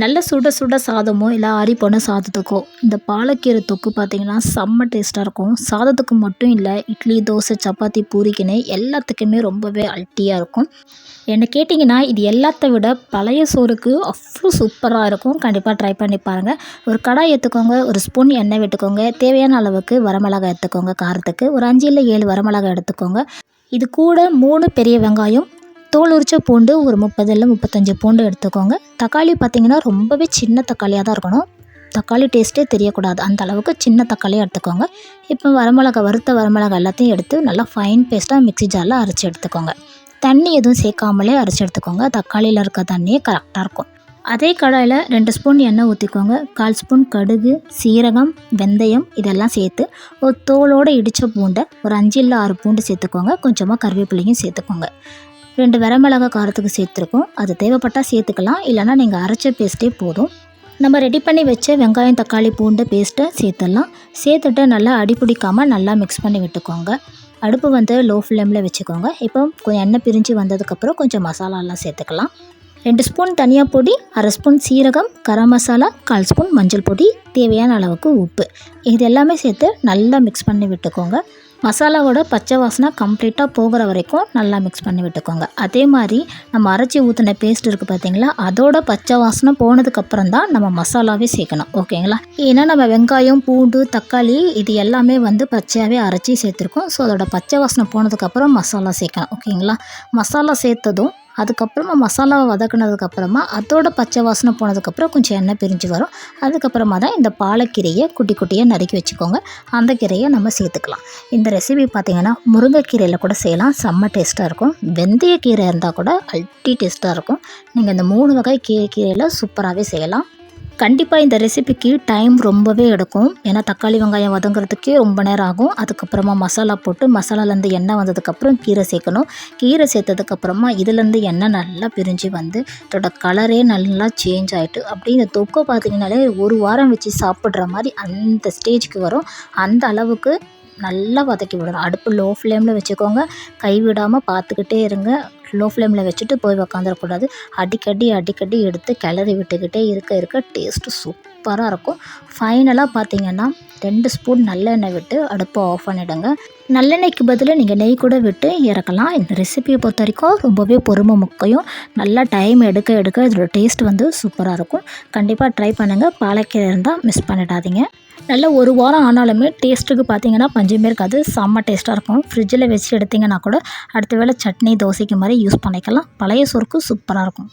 நல்ல சுட சுட சாதமோ இல்லை ஆறி போன சாதத்துக்கோ இந்த பாலக்கீரை தொக்கு பார்த்திங்கன்னா செம்ம டேஸ்ட்டாக இருக்கும். சாதத்துக்கு மட்டும் இல்லை இட்லி தோசை சப்பாத்தி பூரிக்குன்னு எல்லாத்துக்குமே ரொம்பவே அல்ட்டியாக இருக்கும். என்னை கேட்டிங்கன்னா இது எல்லாத்த விட பழைய சோறுக்கு அவ்வளோ சூப்பராக இருக்கும். கண்டிப்பாக ட்ரை பண்ணி பாருங்கள் ஒரு கடாய் எடுத்துக்கோங்க ஒரு ஸ்பூன் எண்ணெய் விட்டுக்கோங்க தேவையான அளவுக்கு வரமிளகாய் எடுத்துக்கோங்க காரத்துக்கு. ஒரு அஞ்சு இல்லை ஏழு வரமிளகாய் எடுத்துக்கோங்க. இது கூட மூணு பெரிய வெங்காயம் தோல் உரிச்ச பூண்டு ஒரு முப்பது இல்லை முப்பத்தஞ்சு பூண்டு எடுத்துக்கோங்க. தக்காளி பார்த்திங்கன்னா ரொம்பவே சின்ன தக்காளியாக தான் இருக்கணும். தக்காளி டேஸ்ட்டே தெரியக்கூடாது. அந்த அளவுக்கு சின்ன தக்காளியாக எடுத்துக்கோங்க. இப்போ வரமிளகா வறுத்த வரமிளகா எல்லாத்தையும் எடுத்து நல்லா ஃபைன் பேஸ்ட்டாக மிக்ஸி ஜாரில் அரைச்சி எடுத்துக்கோங்க. தண்ணி எதுவும் சேர்க்காமலே அரைச்சி எடுத்துக்கோங்க. தக்காளியில் இருக்க தண்ணியே கரெக்டாக இருக்கும். அதே கடாயில் ரெண்டு ஸ்பூன் எண்ணெய் ஊற்றிக்கோங்க. கால் ஸ்பூன் கடுகு சீரகம் வெந்தயம் இதெல்லாம் சேர்த்து ஒரு தோலோடு இடித்த பூண்டை ஒரு அஞ்சு இல்லை ஆறு பூண்டு சேர்த்துக்கோங்க. கொஞ்சமாக கருவேப்பிலையும் சேர்த்துக்கோங்க. ரெண்டு வரமிளகா காரத்துக்கு சேர்த்துருக்கோம். அது தேவைப்பட்டால் சேர்த்துக்கலாம். இல்லைனா நீங்கள் அரைச்ச பேஸ்ட்டே போதும். நம்ம ரெடி பண்ணி வச்ச வெங்காயம் தக்காளி பூண்டு பேஸ்ட்டை சேர்த்துடலாம். சேர்த்துட்டு நல்லா அடி பிடிக்காமல் நல்லா மிக்ஸ் பண்ணி விட்டுக்கோங்க. அடுப்பு வந்து லோ ஃப்ளேமில் வச்சுக்கோங்க. இப்போ கொஞ்சம் எண்ணெய் பிரிஞ்சு வந்ததுக்கப்புறம் கொஞ்சம் மசாலாலாம் சேர்த்துக்கலாம். ரெண்டு ஸ்பூன் தனியா பொடி அரை ஸ்பூன் சீரகம் கரம் மசாலா கால் ஸ்பூன் மஞ்சள் பொடி தேவையான அளவுக்கு உப்பு. இது எல்லாமே சேர்த்து நல்லா மிக்ஸ் பண்ணி விட்டுக்கோங்க. மசாலாவோட பச்சை வாசனை கம்ப்ளீட்டாக போகிற வரைக்கும் நல்லா மிக்ஸ் பண்ணி விட்டுக்கோங்க. அதே மாதிரி நம்ம அரைச்சி ஊற்றின பேஸ்ட் இருக்குது பார்த்தீங்களா அதோட பச்சை வாசனை போனதுக்கப்புறம் தான் நம்ம மசாலாவே சேர்க்கணும். ஓகேங்களா? ஏன்னா நம்ம வெங்காயம் பூண்டு தக்காளி இது எல்லாமே வந்து பச்சையாகவே அரைச்சி சேர்த்துருக்கோம். ஸோ அதோட பச்சை வாசனை போனதுக்கப்புறம் மசாலா சேர்க்கணும் ஓகேங்களா? மசாலா சேர்த்ததும் அதுக்கப்புறமா மசாலாவை வதக்குனதுக்கப்புறமா அதோட பச்சை வாசனை போனதுக்கப்புறம் கொஞ்சம் எண்ணெய் பிரிஞ்சு வரும். அதுக்கப்புறமா தான் இந்த பாலக்கீரையை குட்டி குட்டியாக நறுக்கி வச்சுக்கோங்க. அந்த கீரையை நம்ம சேர்த்துக்கலாம். இந்த ரெசிபி பார்த்திங்கன்னா முருங்கைக்கீரையில் கூட செய்யலாம். செம்ம டேஸ்ட்டாக இருக்கும். வெந்தய கீரை இருந்தால் கூட அல்டி டேஸ்ட்டாக இருக்கும். நீங்கள் இந்த மூணு வகை கீரை கீரையில் சூப்பராகவே செய்யலாம். கண்டிப்பாக இந்த ரெசிபிக்கு டைம் ரொம்பவே எடுக்கும். ஏன்னா தக்காளி வெங்காயம் வதங்குறதுக்கே ரொம்ப நேரம் ஆகும். அதுக்கப்புறமா மசாலா போட்டு மசாலாலேருந்து எண்ணெய் வந்ததுக்கப்புறம் கீரை சேர்க்கணும். கீரை சேர்த்ததுக்கப்புறமா இதுலேருந்து எண்ணெய் நல்லா பிரிஞ்சு வந்து இதோட கலரே நல்லா சேஞ்ச் ஆகிட்டு அப்படி இந்த தொக்கை பார்த்திங்கனாலே ஒரு வாரம் வச்சு சாப்பிட்ற மாதிரி அந்த ஸ்டேஜ்க்கு வரும். அந்த அளவுக்கு நல்லா வதக்கி விடணும். அடுப்பு லோ ஃப்ளேமில் வச்சுக்கோங்க கைவிடாமல் பார்த்துக்கிட்டே இருங்க. லோ ஃப்ளேமில் வச்சுட்டு போய் உக்காந்துடக்கூடாது அடிக்கடி அடிக்கடி எடுத்து கிளறி விட்டுக்கிட்டே இருக்க இருக்க டேஸ்ட்டு சூப்பராக இருக்கும். ஃபைனலாக பார்த்தீங்கன்னா ரெண்டு ஸ்பூன் நல்லெண்ணெய் விட்டு அடுப்பை ஆஃப் பண்ணிவிடுங்க நல்லெண்ணெய்க்கு பதில் நீங்கள் நெய் கூட விட்டு இறக்கலாம். இந்த ரெசிபியை பொறுத்த வரைக்கும் ரொம்பவே பொறுமை முக்கியம். நல்லா டைம் எடுக்க எடுக்க இதோட டேஸ்ட் வந்து சூப்பராக இருக்கும். கண்டிப்பாக ட்ரை பண்ணுங்கள் பாலக்கீரை இருந்தால் மிஸ் பண்ணிடாதீங்க. நல்ல ஒரு வாரம் ஆனாலுமே டேஸ்ட்டுக்கு பார்த்தீங்கன்னா பஞ்சமே இருக்காது. செம்ம டேஸ்ட்டாக இருக்கும். ஃப்ரிட்ஜில் வச்சு எடுத்திங்கன்னா கூட அடுத்த வேளை சட்னி தோசைக்கு மாதிரி யூஸ் பண்ணிக்கலாம். பழைய சோறுக்கு சூப்பராக இருக்கும்.